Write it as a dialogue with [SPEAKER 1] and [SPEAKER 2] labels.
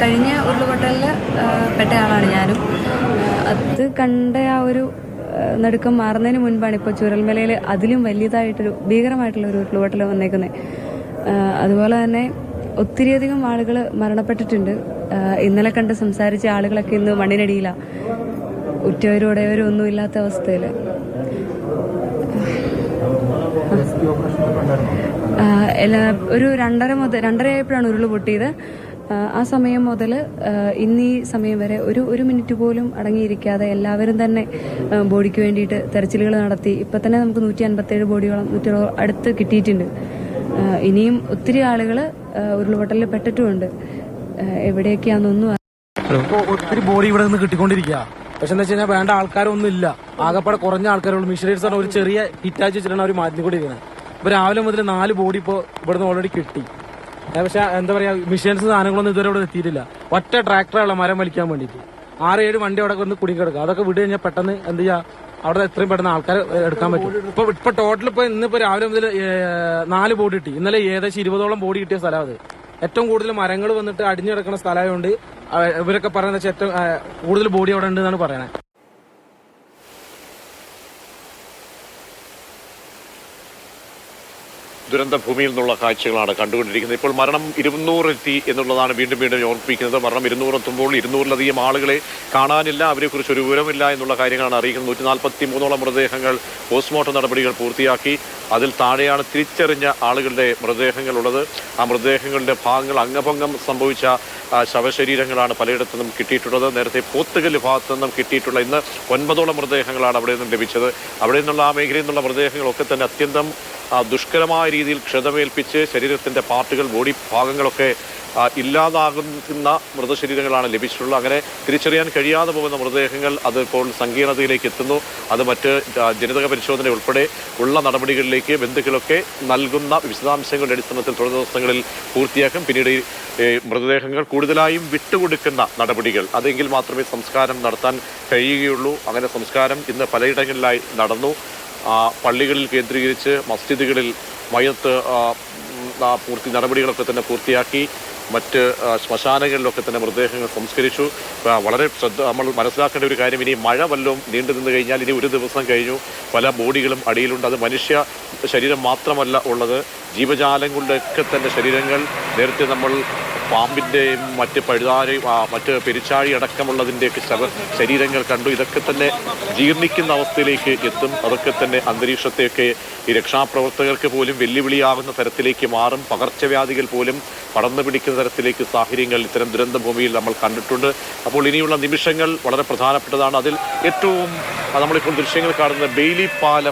[SPEAKER 1] കഴിഞ്ഞ ഉരുൾപൊട്ടലിൽ പെട്ട ആളാണ് ഞാനും. അത് കണ്ട ആ ഒരു നടുക്കം മാറുന്നതിന് മുൻപാണ് ഇപ്പോൾ ചുരൽമലയിൽ അതിലും വലിയതായിട്ടൊരു ഭീകരമായിട്ടുള്ള ഒരു ഉരുളുപൊട്ടൽ വന്നേക്കുന്നത് അതുപോലെ തന്നെ ഒത്തിരിയധികം ആളുകൾ മരണപ്പെട്ടിട്ടുണ്ട്. ഇന്നലെ കണ്ട് സംസാരിച്ച ആളുകളൊക്കെ ഇന്ന് മണ്ണിനടിയിലാണ് ഉറ്റവരും ഉടയവരും ഒന്നും ഇല്ലാത്ത അവസ്ഥയിൽ എല്ലാ ഒരു രണ്ടര മുതൽ രണ്ടര ആയപ്പോഴാണ് ഉരുൾ പൊട്ടിയത്. ആ സമയം മുതൽ ഇന്ന് സമയം വരെ ഒരു ഒരു മിനിറ്റ് പോലും അടങ്ങിയിരിക്കാതെ എല്ലാവരും തന്നെ ബോഡിക്ക് വേണ്ടിയിട്ട് തെരച്ചിലുകൾ നടത്തി. ഇപ്പൊ തന്നെ നമുക്ക് നൂറ്റി അൻപത്തേഴ് ബോഡിയോളം നൂറ്റി അടുത്ത് കിട്ടിയിട്ടുണ്ട്. ഇനിയും ഒത്തിരി ആളുകൾ ഉരുൾപൊട്ടലിൽ പെട്ടിട്ടുമുണ്ട്. എവിടെയൊക്കെയാണെന്നൊന്നും
[SPEAKER 2] ഒത്തിരി ബോഡി ഇവിടെ നിന്ന് കിട്ടിക്കൊണ്ടിരിക്കുക പക്ഷെ എന്താ വെച്ച് കഴിഞ്ഞാൽ വേണ്ട ആൾക്കാരൊന്നും ഇല്ല ആകപ്പാടെ കുറഞ്ഞ ആൾക്കാരുള്ളൂ. മിഷനറീസ് പറഞ്ഞ ഒരു ചെറിയ ഹിറ്റാച്ച് വെച്ചിട്ടാണ് അവർ മാറ്റിക്കൊണ്ടിരിക്കുന്നത് ഇപ്പൊ രാവിലെ മുതൽ നാല് ബോഡി ഇപ്പോ ഇവിടുന്ന് ഓൾറെഡി കിട്ടി. പക്ഷെ എന്താ പറയാ മിഷൻസ് സാധനങ്ങളൊന്നും ഇതുവരെ ഇവിടെ എത്തിയിട്ടില്ല. ഒറ്റ ട്രാക്ടറുള്ള മരം വലിക്കാൻ വേണ്ടിയിട്ട്. ആറ് ഏഴ് വണ്ടി അവിടെ വന്ന് കുടുങ്ങിക്കിടക്കുക അതൊക്കെ വിട് കഴിഞ്ഞാൽ പെട്ടെന്ന് എന്ത് ചെയ്യാ അവിടെ എത്രയും പെട്ടെന്ന് ആൾക്കാർ എടുക്കാൻ പറ്റും. ഇപ്പൊ ഇപ്പൊ ടോട്ടൽ ഇപ്പൊ ഇന്നിപ്പോ രാവിലെ മുതൽ നാല് ബോഡി കിട്ടി. ഇന്നലെ ഏകദേശം ഇരുപതോളം ബോഡി കിട്ടിയ സ്ഥലം അത്. ഏറ്റവും കൂടുതൽ മരങ്ങൾ വന്നിട്ട് അടിഞ്ഞു കിടക്കുന്ന സ്ഥലമായതുകൊണ്ട് ഇവരൊക്കെ പറയുന്നത് വെച്ചാൽ ഏറ്റവും കൂടുതൽ ബോഡി അവിടെ ഉണ്ട് എന്നാണ് പറയണത്
[SPEAKER 3] ദുരന്ത ഭൂമിയിൽ നിന്നുള്ള കാഴ്ചകളാണ് കണ്ടുകൊണ്ടിരിക്കുന്നത്. ഇപ്പോൾ മരണം ഇരുന്നൂറെത്തി എന്നുള്ളതാണ് വീണ്ടും വീണ്ടും ഓർമ്മിപ്പിക്കുന്നത്. മരണം ഇരുന്നൂറ് എത്തുമ്പോൾ ഇരുന്നൂറിലധികം ആളുകളെ കാണാനില്ല. അവരെക്കുറിച്ച് ഒരു വിവരമില്ല എന്നുള്ള കാര്യങ്ങളാണ് അറിയിക്കുന്നത്. നൂറ്റി നാൽപ്പത്തി മൂന്നോളം മൃതദേഹങ്ങൾ പോസ്റ്റ്മോർട്ടം നടപടികൾ പൂർത്തിയാക്കി. അതിൽ താഴെയാണ് തിരിച്ചറിഞ്ഞ ആളുകളുടെ മൃതദേഹങ്ങളുള്ളത്. ആ മൃതദേഹങ്ങളുടെ ഭാഗങ്ങൾ അംഗഭംഗം സംഭവിച്ച ശവശരീരങ്ങളാണ് പലയിടത്തു നിന്നും കിട്ടിയിട്ടുള്ളത്. നേരത്തെ പോത്തുകൽ ഭാഗത്തു നിന്നും കിട്ടിയിട്ടുള്ള ഇന്ന് ഒൻപതോളം മൃതദേഹങ്ങളാണ് അവിടെ നിന്നും ലഭിച്ചത്. അവിടെ നിന്നുള്ള ആ മേഖലയിൽ നിന്നുള്ള മൃതദേഹങ്ങളൊക്കെ തന്നെ അത്യന്തം ദുഷ്കരമായ രീതിയിൽ ക്ഷതമേൽപ്പിച്ച് ശരീരത്തിന്റെ പാർട്ടുകൾ ബോഡി ഭാഗങ്ങളൊക്കെ ഇല്ലാതാകുന്ന മൃതശരീരങ്ങളാണ് ലഭിച്ചിട്ടുള്ളത്. അങ്ങനെ തിരിച്ചറിയാൻ കഴിയാതെ പോകുന്ന മൃതദേഹങ്ങൾ അതിപ്പോൾ സങ്കീർണതയിലേക്ക് എത്തുന്നു. അത് മറ്റ് ജനിതക പരിശോധന ഉൾപ്പെടെ ഉള്ള നടപടികളിലേക്ക് ബന്ധുക്കളൊക്കെ നൽകുന്ന വിശദാംശങ്ങളുടെ അടിസ്ഥാനത്തിൽ തുടർ ദിവസങ്ങളിൽ പൂർത്തിയാക്കും. പിന്നീട് മൃതദേഹങ്ങൾ കൂടുതലായും വിട്ടുകൊടുക്കുന്ന നടപടികൾ. അതെങ്കിൽ മാത്രമേ സംസ്കാരം നടത്താൻ കഴിയുകയുള്ളൂ. അങ്ങനെ സംസ്കാരം ഇന്ന് പലയിടങ്ങളിലായി നടന്നു. പള്ളികളിൽ കേന്ദ്രീകരിച്ച് മസ്ജിദുകളിൽ മയത്ത് പൂർത്തി നടപടികളൊക്കെ തന്നെ പൂർത്തിയാക്കി മറ്റ് ശ്മശാനങ്ങളിലൊക്കെ തന്നെ മൃതദേഹങ്ങൾ സംസ്കരിച്ചു. വളരെ ശ്രദ്ധ നമ്മൾ മനസ്സിലാക്കേണ്ട ഒരു കാര്യം ഇനി മഴ വല്ലതും നീണ്ടു നിന്ന് കഴിഞ്ഞാൽ ഇനി ഒരു ദിവസം കഴിഞ്ഞു പല ബോഡികളും അടിയിലുണ്ട്. അത് മനുഷ്യ ശരീരം മാത്രമല്ല ഉള്ളത്. ജീവജാലങ്ങളുടെയൊക്കെ തന്നെ ശരീരങ്ങൾ നേരത്തെ നമ്മൾ പാമ്പിന്റെയും മറ്റ് പഴുതാരി മറ്റ് പെരിച്ചാഴി അടക്കമുള്ളതിന്റെയൊക്കെ ശവ ശരീരങ്ങൾ കണ്ടു. ഇതൊക്കെ തന്നെ ജീർണിക്കുന്ന അവസ്ഥയിലേക്ക് എത്തും. അതൊക്കെ തന്നെ അന്തരീക്ഷത്തെയൊക്കെ ഈ രക്ഷാപ്രവർത്തകർക്ക് പോലും വെല്ലുവിളിയാകുന്ന തരത്തിലേക്ക് മാറും. പകർച്ചവ്യാധികൾ പോലും പടർന്നു പിടിക്കുന്ന തരത്തിലേക്ക് സാഹചര്യങ്ങൾ ഇത്തരം ദുരന്ത ഭൂമിയിൽ നമ്മൾ കണ്ടിട്ടുണ്ട്. അപ്പോൾ ഇനിയുള്ള നിമിഷങ്ങൾ വളരെ പ്രധാനപ്പെട്ടതാണ്. അതിൽ ഏറ്റവും നമ്മളിപ്പോൾ ദൃശ്യങ്ങൾ കാണുന്ന ബെയിലി പാലം